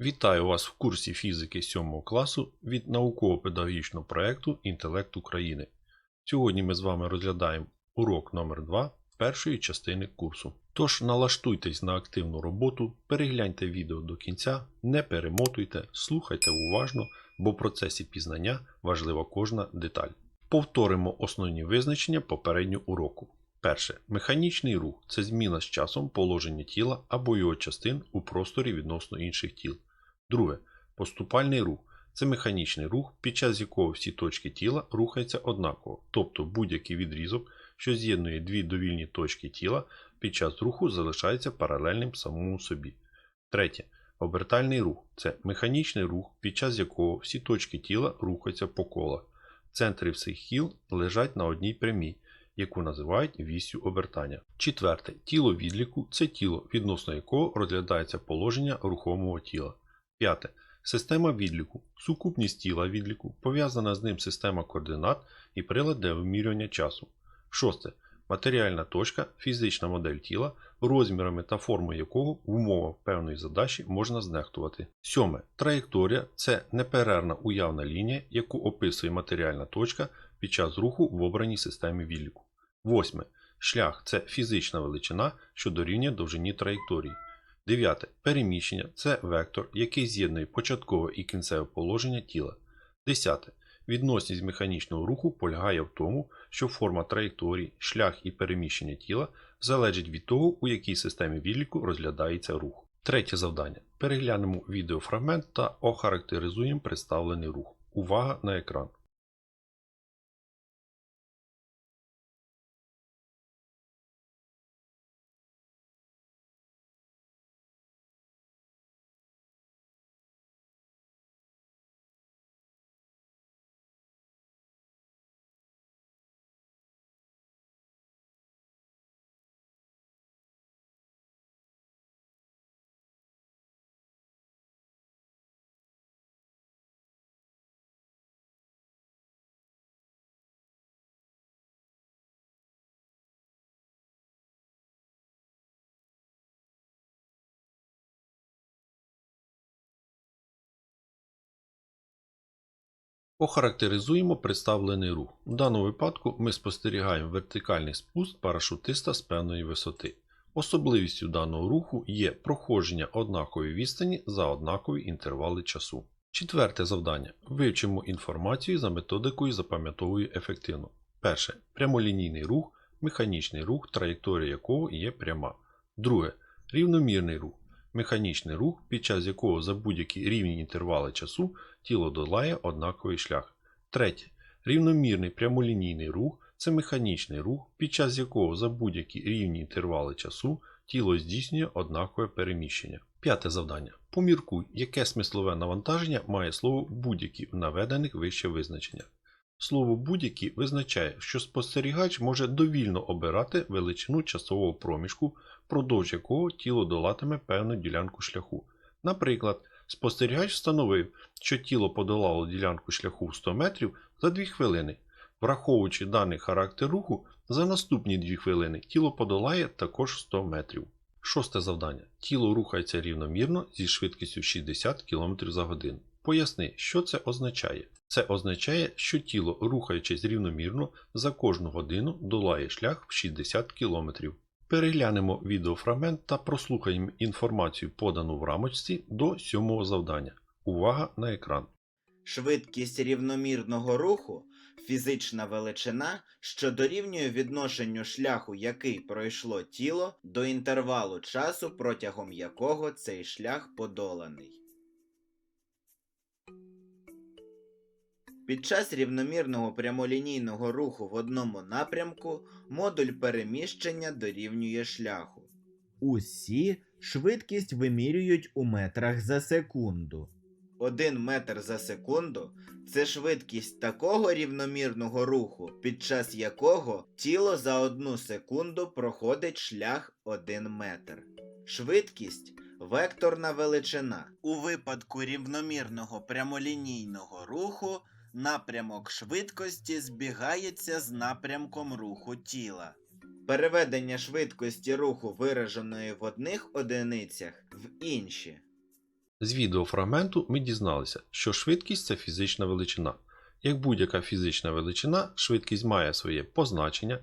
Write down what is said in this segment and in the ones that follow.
Вітаю вас в курсі фізики 7 класу від науково-педагогічного проєкту Інтелект України. Сьогодні ми з вами розглядаємо урок номер 2 першої частини курсу. Тож налаштуйтесь на активну роботу, перегляньте відео до кінця, не перемотуйте, слухайте уважно, бо в процесі пізнання важлива кожна деталь. Повторимо основні визначення попереднього уроку. Перше. Механічний рух це зміна з часом положення тіла або його частин у просторі відносно інших тіл. Друге. Поступальний рух це механічний рух, під час якого всі точки тіла рухаються однаково, тобто будь-який відрізок, що з'єднує дві довільні точки тіла, під час руху залишається паралельним самому собі. Третє. Обертальний рух це механічний рух, під час якого всі точки тіла рухаються по колах. Центри всіх кіл лежать на одній прямій, яку називають вісю обертання. Четверте. Тіло відліку це тіло, відносно якого розглядається положення рухомого тіла. П'яте. Система відліку. Сукупність тіла відліку, пов'язана з ним система координат і прилад для вимірювання часу. Шосте. Матеріальна точка, фізична модель тіла, розмірами та формою якого в умовах певної задачі можна знехтувати. Сьоме. Траєкторія це неперервна уявна лінія, яку описує матеріальна точка під час руху в обраній системі відліку. Восьме. Шлях це фізична величина, що дорівнює довжині траєкторії. Дев'яте. Переміщення це вектор, який з'єднує початкове і кінцеве положення тіла. Десяте. Відносність механічного руху полягає в тому, що форма траєкторії, шлях і переміщення тіла залежить від того, у якій системі відліку розглядається рух. Третє завдання. Переглянемо відеофрагмент та охарактеризуємо представлений рух. Увага на екран. Охарактеризуємо представлений рух. У даному випадку ми спостерігаємо вертикальний спуск парашутиста з певної висоти. Особливістю даного руху є проходження однакової відстані за однакові інтервали часу. Четверте завдання. Вивчимо інформацію за методикою запам'ятовую ефективно. Перше. Прямолінійний рух, механічний рух, траєкторія якого є пряма. Друге. Рівномірний рух. Механічний рух, під час якого за будь-які рівні інтервали часу тіло долає однаковий шлях. Третє. Рівномірний прямолінійний рух це механічний рух, під час якого за будь-які рівні інтервали часу тіло здійснює однакове переміщення. П'яте завдання. Поміркуй, яке смислове навантаження має слово будь-які в наведених вище визначеннях. Слово будь-які визначає, що спостерігач може довільно обирати величину часового проміжку, впродовж якого тіло долатиме певну ділянку шляху. Наприклад, спостерігач встановив, що тіло подолало ділянку шляху в 100 метрів за 2 хвилини. Враховуючи даний характер руху, за наступні 2 хвилини тіло подолає також 100 метрів. Шосте завдання. Тіло рухається рівномірно зі швидкістю 60 км за годину. Поясни, що це означає. Це означає, що тіло, рухаючись рівномірно, за кожну годину долає шлях в 60 км. Переглянемо відеофрагмент та прослухаємо інформацію, подану в рамочці до сьомого завдання. Увага на екран. Швидкість рівномірного руху фізична величина, що дорівнює відношенню шляху, який пройшло тіло, до інтервалу часу, протягом якого цей шлях подоланий. Під час рівномірного прямолінійного руху в одному напрямку модуль переміщення дорівнює шляху. Усі швидкість вимірюють у метрах за секунду. Один метр за секунду це швидкість такого рівномірного руху, під час якого тіло за одну секунду проходить шлях 1 метр. Швидкість векторна величина. У випадку рівномірного прямолінійного руху напрямок швидкості збігається з напрямком руху тіла. Переведення швидкості руху, вираженої в одних одиницях, в інші З відеофрагменту ми дізналися, що швидкість це фізична величина. Як будь-яка фізична величина, швидкість має своє позначення,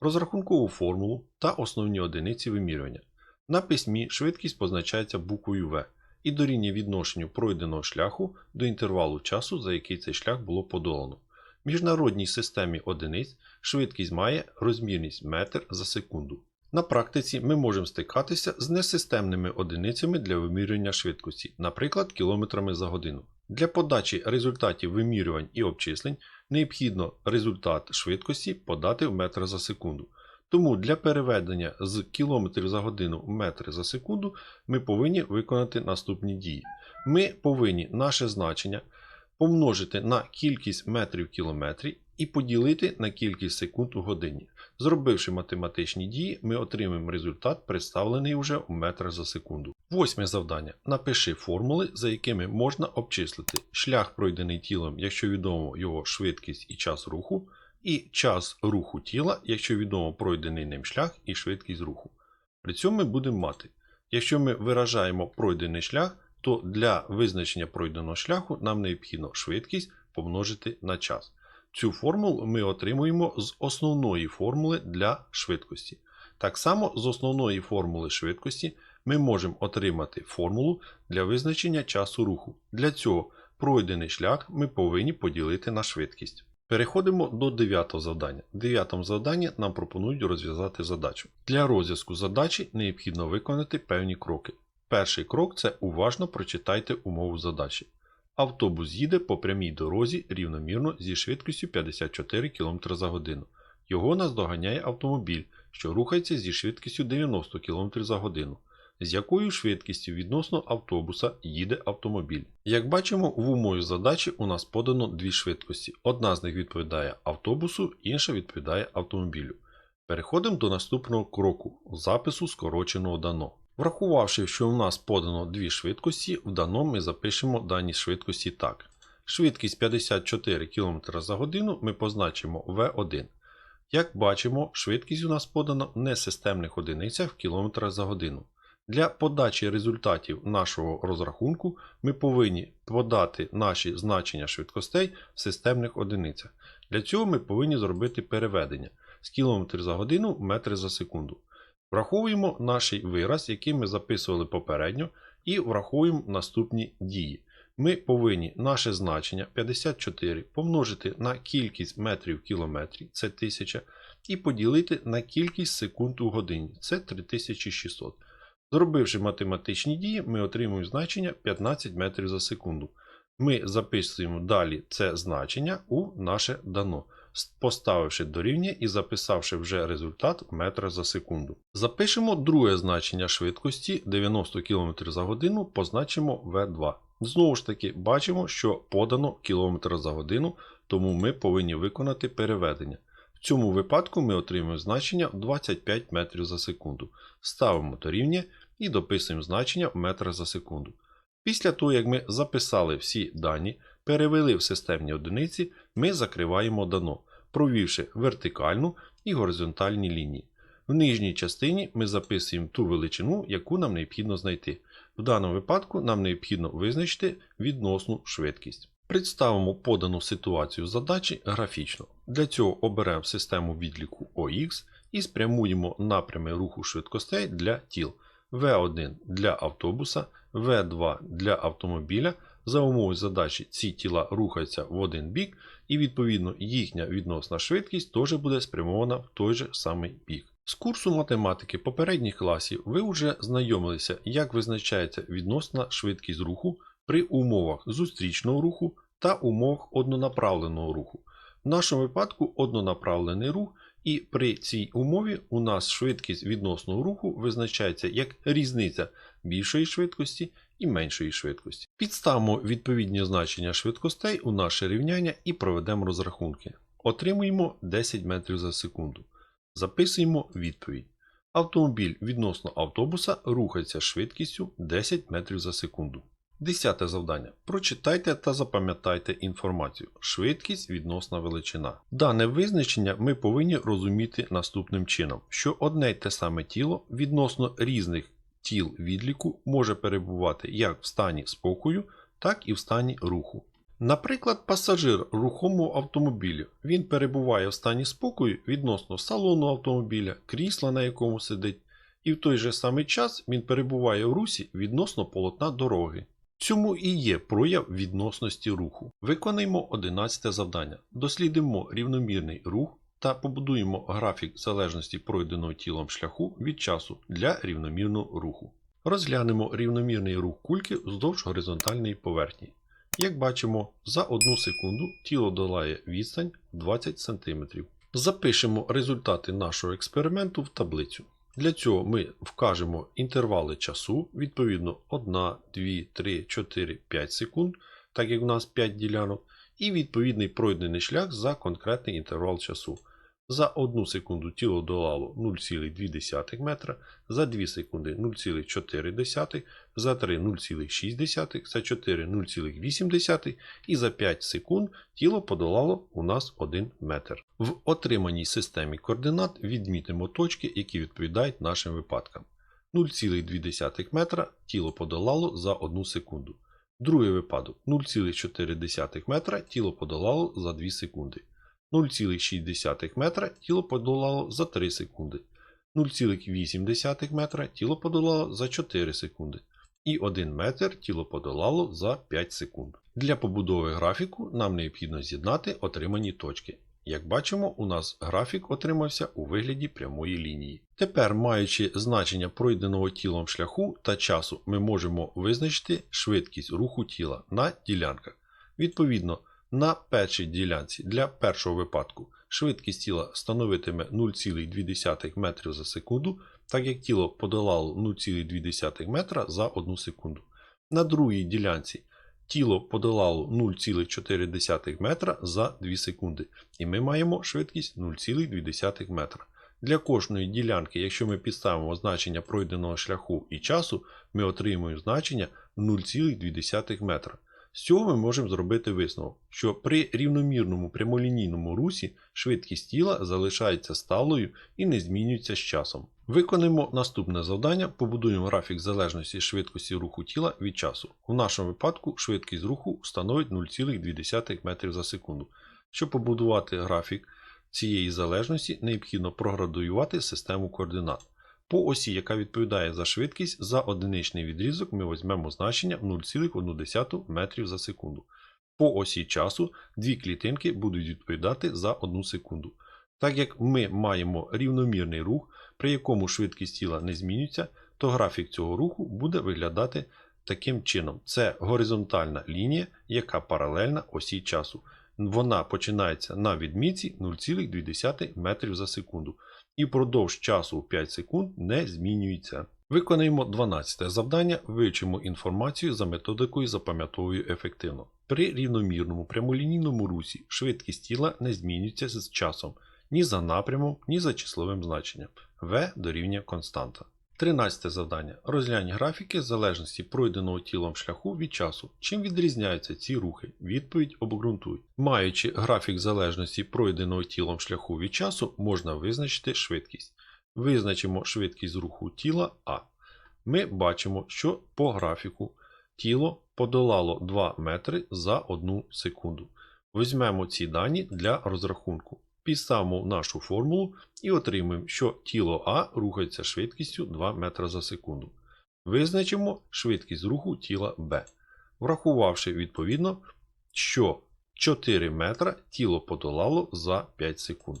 розрахункову формулу та основні одиниці вимірювання. На письмі швидкість позначається буквою В і дорівнює відношенню пройденого шляху до інтервалу часу, за який цей шлях було подолано. В міжнародній системі одиниць швидкість має розмірність метр за секунду. На практиці ми можемо стикатися з несистемними одиницями для вимірювання швидкості, наприклад, кілометрами за годину. Для подачі результатів вимірювань і обчислень необхідно результат швидкості подати в метр за секунду. Тому для переведення з км за годину в метри за секунду ми повинні виконати наступні дії. Ми повинні наше значення помножити на кількість метрів в кілометрі і поділити на кількість секунд у годині. Зробивши математичні дії, ми отримаємо результат, представлений уже у метрах за секунду. Восьме завдання. Напиши формули, за якими можна обчислити шлях, пройдений тілом, якщо відомо його швидкість і час руху, і час руху тіла, якщо відомо пройдений ним шлях і швидкість руху. При цьому ми будемо мати, якщо ми виражаємо пройдений шлях, то для визначення пройденого шляху нам необхідно швидкість помножити на час. Цю формулу ми отримуємо з основної формули для швидкості. Так само з основної формули швидкості ми можемо отримати формулу для визначення часу руху. Для цього пройдений шлях ми повинні поділити на швидкість. Переходимо до дев'ятого завдання. В дев'ятому завданні нам пропонують розв'язати задачу. Для розв'язку задачі необхідно виконати певні кроки. Перший крок це уважно прочитайте умову задачі. Автобус їде по прямій дорозі рівномірно зі швидкістю 54 км за годину. Його наздоганяє автомобіль, що рухається зі швидкістю 90 км за годину. З якою швидкістю відносно автобуса їде автомобіль. Як бачимо, в умові задачі у нас подано дві швидкості. Одна з них відповідає автобусу, інша відповідає автомобілю. Переходимо до наступного кроку запису скороченого дано. Врахувавши, що у нас подано дві швидкості, в дано ми запишемо дані швидкості так. Швидкість 54 км за годину ми позначимо V1. Як бачимо, швидкість у нас подана в несистемних одиницях в км за годину. Для подачі результатів нашого розрахунку ми повинні подати наші значення швидкостей в системних одиницях. Для цього ми повинні зробити переведення з км за годину метри за секунду. Враховуємо наш вираз, який ми записували попередньо, і враховуємо наступні дії. Ми повинні наше значення 54 помножити на кількість метрів в кілометрі, це 1000, і поділити на кількість секунд у годині, це 3600. Зробивши математичні дії, ми отримуємо значення 15 метрів за секунду. Ми записуємо далі це значення у наше дано, поставивши дорівнює і записавши вже результат в метрах за секунду. Запишемо друге значення швидкості 90 км за годину, позначимо V2. Знову ж таки, бачимо, що подано км за годину, тому ми повинні виконати переведення. В цьому випадку ми отримуємо значення 25 метрів за секунду. Ставимо дорівнює і дописуємо значення в за секунду. Після того, як ми записали всі дані, перевели в системні одиниці, ми закриваємо дано, провівши вертикальну і горизонтальні лінії. В нижній частині ми записуємо ту величину, яку нам необхідно знайти. В даному випадку нам необхідно визначити відносну швидкість. Представимо подану ситуацію задачі графічно. Для цього оберемо систему відліку OX і спрямуємо напрями руху швидкостей для тіл. V1 для автобуса, V2 для автомобіля. За умови задачі ці тіла рухаються в один бік, і відповідно їхня відносна швидкість теж буде спрямована в той же самий бік. З курсу математики попередніх класів ви вже знайомилися, як визначається відносна швидкість руху при умовах зустрічного руху та умовах однонаправленого руху. В нашому випадку однонаправлений рух, і при цій умові у нас швидкість відносного руху визначається як різниця більшої швидкості і меншої швидкості. Підставимо відповідні значення швидкостей у наше рівняння і проведемо розрахунки. Отримуємо 10 метрів за секунду. Записуємо відповідь. Автомобіль відносно автобуса рухається швидкістю 10 метрів за секунду. Десяте завдання. Прочитайте та запам'ятайте інформацію. Швидкість відносна величина. Дане визначення ми повинні розуміти наступним чином, що одне й те саме тіло відносно різних тіл відліку може перебувати як в стані спокою, так і в стані руху. Наприклад, пасажир рухомого автомобіля він перебуває в стані спокою відносно салону автомобіля, крісла, на якому сидить, і в той же самий час він перебуває в русі відносно полотна дороги. Цьому і є прояв відносності руху. Виконаємо 11 завдання. Дослідимо рівномірний рух та побудуємо графік залежності пройденого тілом шляху від часу для рівномірного руху. Розглянемо рівномірний рух кульки вздовж горизонтальної поверхні. Як бачимо, за 1 секунду тіло долає відстань 20 см. Запишемо результати нашого експерименту в таблицю. Для цього ми вкажемо інтервали часу, відповідно 1, 2, 3, 4, 5 секунд, так як у нас 5 ділянок, і відповідний пройдений шлях за конкретний інтервал часу. За 1 секунду тіло долало 0,2 метра, за 2 секунди 0,4, за 3 0,6, за 4 0,8 і за 5 секунд тіло подолало у нас 1 метр. В отриманій системі координат відмітимо точки, які відповідають нашим випадкам. 0,2 метра тіло подолало за 1 секунду. Другий випадок 0,4 метра тіло подолало за 2 секунди. 0,6 метра тіло подолало за 3 секунди. 0,8 метра тіло подолало за 4 секунди. І 1 метр тіло подолало за 5 секунд. Для побудови графіку нам необхідно з'єднати отримані точки. Як бачимо, у нас графік отримався у вигляді прямої лінії. Тепер, маючи значення пройденого тілом шляху та часу, ми можемо визначити швидкість руху тіла на ділянках. Відповідно, на першій ділянці для першого випадку швидкість тіла становитиме 0,2 метрів за секунду, так як тіло подолало 0,2 метра за 1 секунду. На другій ділянці тіло подолало 0,4 метра за 2 секунди, і ми маємо швидкість 0,2 метра. Для кожної ділянки, якщо ми підставимо значення пройденого шляху і часу, ми отримуємо значення 0,2 метра. З цього ми можемо зробити висновок, що при рівномірному прямолінійному русі швидкість тіла залишається сталою і не змінюється з часом. Виконаємо наступне завдання, побудуємо графік залежності швидкості руху тіла від часу. У нашому випадку швидкість руху становить 0,2 метрів за секунду. Щоб побудувати графік цієї залежності, необхідно проградуювати систему координат. По осі, яка відповідає за швидкість, за одиничний відрізок ми візьмемо значення 0,1 метрів за секунду. По осі часу дві клітинки будуть відповідати за 1 секунду. Так як ми маємо рівномірний рух, при якому швидкість тіла не змінюється, то графік цього руху буде виглядати таким чином. Це горизонтальна лінія, яка паралельна осі часу. Вона починається на відмітці 0,2 метрів за секунду і впродовж часу 5 секунд не змінюється. Виконаємо 12 завдання, вивчимо інформацію за методикою запам'ятовую ефективно. При рівномірному прямолінійному русі швидкість тіла не змінюється з часом ні за напрямом, ні за числовим значенням. V дорівнює константа. 13 завдання. Розглянь графіки залежності пройденого тілом шляху від часу. Чим відрізняються ці рухи? Відповідь обґрунтуй. Маючи графік залежності пройденого тілом шляху від часу, можна визначити швидкість. Визначимо швидкість руху тіла А. Ми бачимо, що по графіку тіло подолало 2 метри за 1 секунду. Візьмемо ці дані для розрахунку. Підставимо нашу формулу і отримаємо, що тіло А рухається швидкістю 2 метра за секунду. Визначимо швидкість руху тіла Б, врахувавши відповідно, що 4 метра тіло подолало за 5 секунд.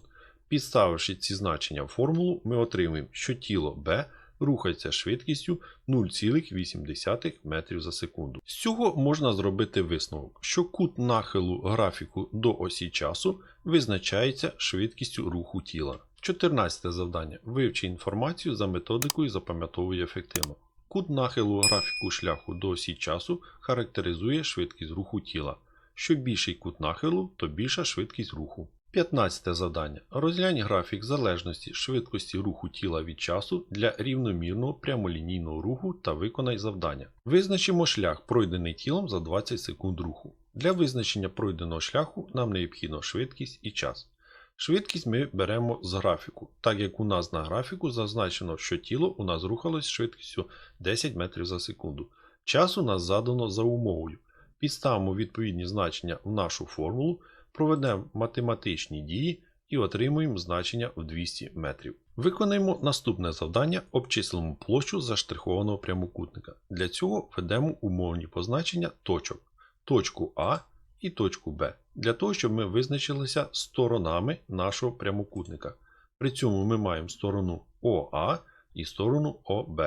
Підставивши ці значення в формулу, ми отримаємо, що тіло Б рухається швидкістю 0,8 метрів за секунду. З цього можна зробити висновок, що кут нахилу графіку до осі часу визначається швидкістю руху тіла. 14 завдання. Вивчи інформацію за методикою запам'ятовує ефективно. Кут нахилу графіку шляху до осі часу характеризує швидкість руху тіла. Що більший кут нахилу, то більша швидкість руху. 15 завдання. Розглянь графік залежності швидкості руху тіла від часу для рівномірного прямолінійного руху та виконай завдання. Визначимо шлях, пройдений тілом за 20 секунд руху. Для визначення пройденого шляху нам необхідно швидкість і час. Швидкість ми беремо з графіку, так як у нас на графіку зазначено, що тіло у нас рухалось швидкістю 10 метрів за секунду. Час у нас задано за умовою. Підставимо відповідні значення в нашу формулу, проведемо математичні дії і отримуємо значення в 200 метрів. Виконаємо наступне завдання, обчислимо площу заштрихованого прямокутника. Для цього введемо умовні позначення точок, точку А і точку Б, для того, щоб ми визначилися сторонами нашого прямокутника. При цьому ми маємо сторону ОА і сторону ОБ.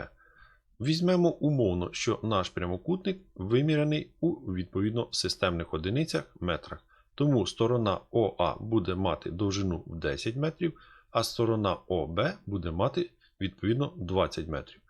Візьмемо умовно, що наш прямокутник вимірений у відповідно системних одиницях метрах. Тому сторона ОА буде мати довжину в 10 метрів, а сторона ОБ буде мати відповідно 20 метрів.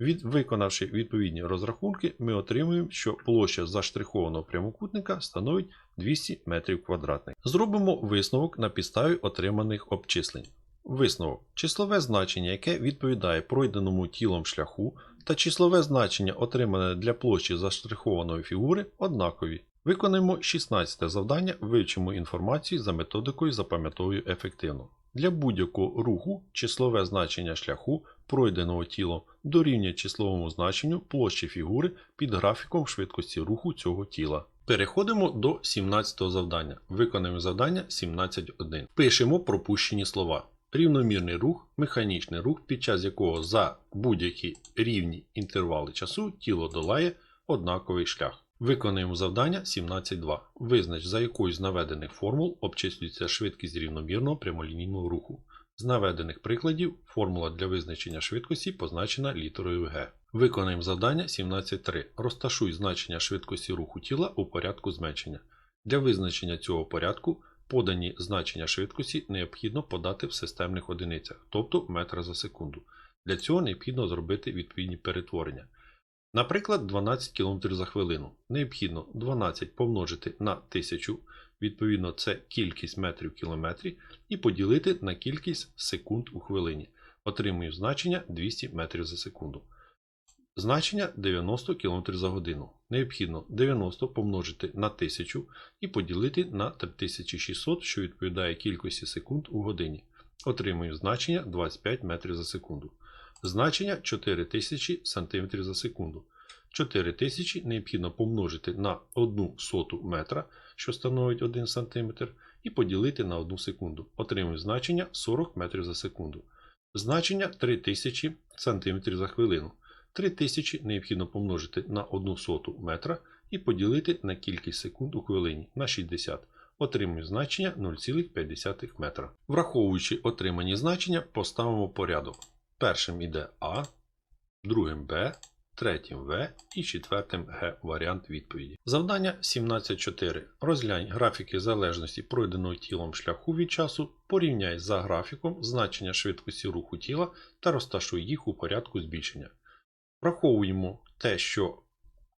Від, виконавши відповідні розрахунки, ми отримуємо, що площа заштрихованого прямокутника становить 200 метрів квадратних. Зробимо висновок на підставі отриманих обчислень. Висновок. Числове значення, яке відповідає пройденому тілом шляху, та числове значення, отримане для площі заштрихованої фігури, однакові. Виконаємо 16 завдання, вивчимо інформацію за методикою запам'ятовую ефективно. Для будь-якого руху числове значення шляху, пройденого тілом, дорівнює числовому значенню площі фігури під графіком швидкості руху цього тіла. Переходимо до 17 завдання. Виконуємо завдання 17.1. Пишемо пропущені слова. Рівномірний рух, механічний рух, під час якого за будь-які рівні інтервали часу тіло долає однаковий шлях. Виконуємо завдання 17.2. Визнач, за якою з наведених формул обчислюється швидкість рівномірного прямолінійного руху. З наведених прикладів формула для визначення швидкості позначена літерою Г. Виконаємо завдання 17.3. Розташуй значення швидкості руху тіла у порядку зменшення. Для визначення цього порядку подані значення швидкості необхідно подати в системних одиницях, тобто метра за секунду. Для цього необхідно зробити відповідні перетворення. Наприклад, 12 км за хвилину. Необхідно 12 помножити на 1000, відповідно, це кількість метрів в кілометрі, і поділити на кількість секунд у хвилині. Отримую значення 200 метрів за секунду. Значення 90 км за годину. Необхідно 90 помножити на 1000 і поділити на 3600, що відповідає кількості секунд у годині. Отримую значення 25 метрів за секунду. Значення 4000 см за секунду. 4000 необхідно помножити на 1 соту метра, що становить 1 см, і поділити на 1 секунду. Отримую значення 40 метрів за секунду. Значення 3000 см за хвилину. 3000 необхідно помножити на 1 соту метра і поділити на кількість секунд у хвилині на 60. Отримую значення 0,5 метра. Враховуючи отримані значення, поставимо порядок. Першим іде А, другим Б, третім В і четвертим Г варіант відповіді. Завдання 17.4. Розглянь графіки залежності пройденого тілом шляху від часу, порівняй за графіком значення швидкості руху тіла та розташуй їх у порядку збільшення. Враховуємо те, що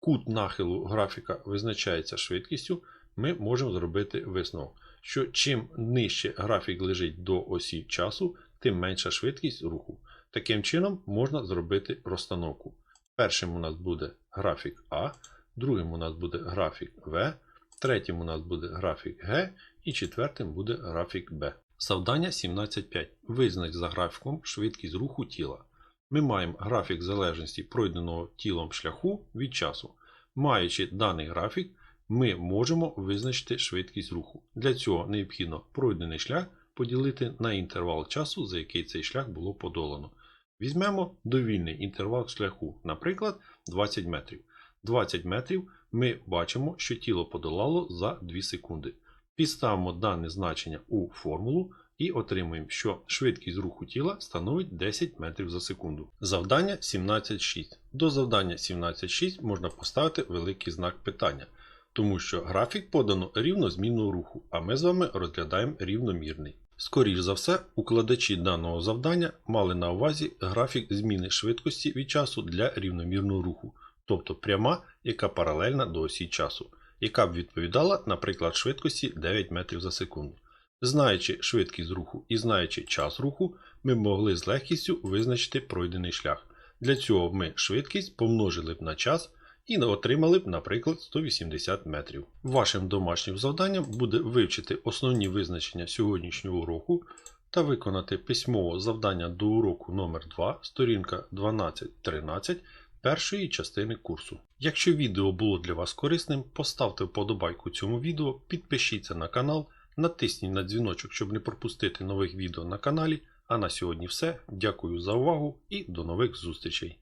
кут нахилу графіка визначається швидкістю, ми можемо зробити висновок, що чим нижче графік лежить до осі часу, тим менша швидкість руху. Таким чином можна зробити розстановку. Першим у нас буде графік А, другим у нас буде графік В, третім у нас буде графік Г і четвертим буде графік Б. Завдання 17.5. Визнач за графіком швидкість руху тіла. Ми маємо графік залежності пройденого тілом шляху від часу. Маючи даний графік, ми можемо визначити швидкість руху. Для цього необхідно пройдений шлях поділити на інтервал часу, за який цей шлях було подолано. Візьмемо довільний інтервал шляху, наприклад, 20 метрів. 20 метрів ми бачимо, що тіло подолало за 2 секунди. Підставимо дане значення у формулу і отримуємо, що швидкість руху тіла становить 10 метрів за секунду. Завдання 17.6. До завдання 17.6 можна поставити великий знак питання, тому що графік подано рівнозмінного руху, а ми з вами розглядаємо рівномірний. Скоріш за все, укладачі даного завдання мали на увазі графік зміни швидкості від часу для рівномірного руху, тобто пряма, яка паралельна до осі часу, яка б відповідала, наприклад, швидкості 9 метрів за секунду. Знаючи швидкість руху і знаючи час руху, ми могли з легкістю визначити пройдений шлях. Для цього ми швидкість помножили б на час і отримали б, наприклад, 180 метрів. Вашим домашнім завданням буде вивчити основні визначення сьогоднішнього уроку та виконати письмово завдання до уроку номер 2 сторінка 12-13 першої частини курсу. Якщо відео було для вас корисним, поставте вподобайку цьому відео, підпишіться на канал, натисніть на дзвіночок, щоб не пропустити нових відео на каналі. А на сьогодні все. Дякую за увагу і до нових зустрічей!